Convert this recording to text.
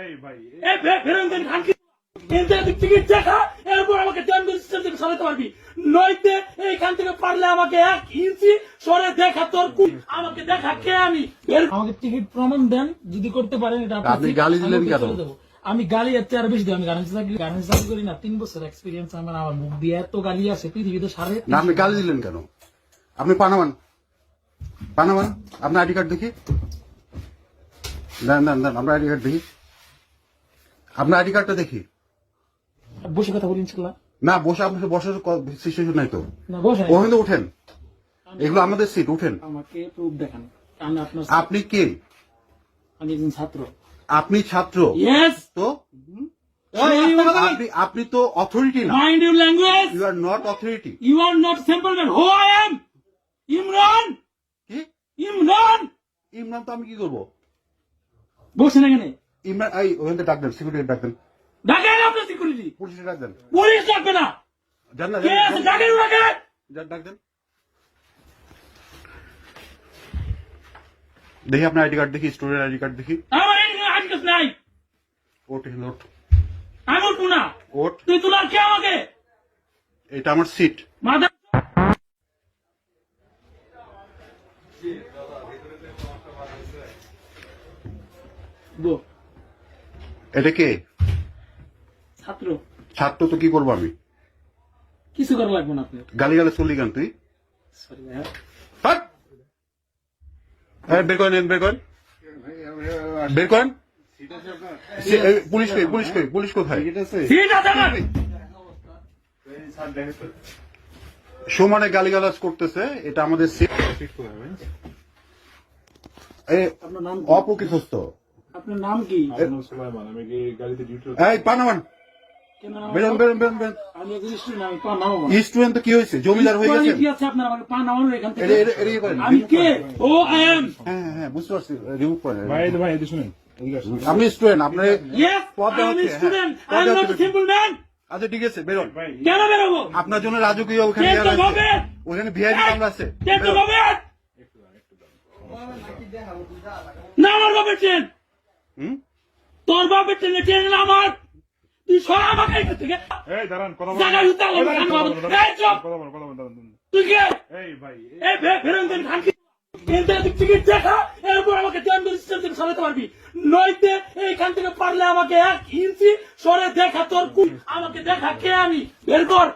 এই ভাই এই বে- বেরোন দেন খানকি টিকিট দেখা এরপর আমাকে টেন্ডার সিস্টেম থেকে সরাতে পারবি। নইতে এইখান থেকে পারলে আমাকে এক ইঞ্চি সরে দেখা তোর আমাকে দেখা কে আমি? আমাকে টিকিট প্রমাণ দেন যদি করতে পারেন এটা আপনি গালি দিলেন কেন? আমি গালি এর চেয়ে বেশি দিই আমি গার্মেন্টস চাকরি গার্মেন্টস চাকরি করি না। তিন বছর এক্সপিরিয়েন্স আমার আমার মুখ দিয়ে এত গালি আছে পৃথিবীতে সাড়ে না আপনি গালি দিলেন কেন? আপনি পানামান। পানামান আপনার আইডি কার্ড দেখি। দেন দেন দেন আপনার আইডি কার্ড দেখি। আপনার আইডি কার্ডটা দেখি। বসে কথা বলি ইনশাল্লাহ না বসে আপনার বসার সিচুয়েশন নাই তো। না বসে ওখানে তো উঠেন। এগুলো আমাদের সিট উঠেন। আমাকে প্রুফ দেখান। আপনি কে? আমি একজন ছাত্র। আপনি ছাত্র? তো? আপনি তো অথরিটি না। Mind your language you are not authority You are not simple man. Who I am? Imran কি? ইমরান ইমরান তো আমি কি করব? বসেন এখানে। ইমরান এই ওখান ডাক দেন সিকিউরিটি ডাক দেন। ডাকেন আপনার সিকিউরিটি পুলিশে ডাক দেন। পুলিশ ডাকবে না। জান না কে আছে? ডাকেন যান, ডাক দেন। দেখি আপনার আইডি কার্ড দেখি স্টুডেন্ট আইডি কার্ড দেখি। আমার এখানে আজকাস নাই। ওট লোট আমি উঠবো না। ওট। তুই তোলার কে আমাকে? এটা আমার সিট মাথা বো, এটা কে? ছাত্র। ছাত্র তো কি করব আমি? কিছু করা লাগবে না আপনার। গালি গালে চললি কেন তুই? সরি ভাইয়া। হাট! বের করেন বের করেন। বের করেন। পুলিশ কই পুলিশ কই পুলিশ কোথায়? ঠিক আছে। না সমানে গালিগালাজ করতেছে এটা আমাদের সিট এই আপনার নাম কি? অপ্রকৃতস্থ। আপনার নাম কি? সুলাইমান আমি কি গাড়িতে ডিউটি এই পানামান। বেরোন বেরোন বেরোন বেরোন। আমি একজন স্টুডেন্ট আমি পা স্টুডেন্ট তো কি হয়েছে? জমিদার হয়ে কি আছে আপনার আমাকে এখান থেকে আমি কে? ও আই এম হ্যাঁ হ্যাঁ, বুঝতে পারছি। রিমুভ ভাই ভাই এদিকে শুনেন। আপনি স্টুডেন্ট. আচ্ছা ঠিক আছে বেরোন। কেন বেরোবো? আপনার জন্য রাজকীয় ওখানে? ওখানে ভিআইপি কামরা আছে? না আমার ট্রেন হুম? তোর বাপের ট্রেনে ট্রেন না আমার। তুই সর আমাকে এখান থেকে। এই দাঁড়ান কথা বলো জায়গা জুতা লাগবে, কান কথা বাবু। এই, চুপ। কথা বলো কথা বলো দাঁড়ান। তুই কে? এই ভাই এই। বে- বেরোন দেন খানকি এনতে টিকিট দেখা এরপর আমাকে টেন্ডার সিস্টেম থেকে সরাতে পারবি। নইতে এইখান থেকে পারলে আমাকে এক ইঞ্চি সরে দেখা তোর আমাকে দেখা কে আমি? বের কর।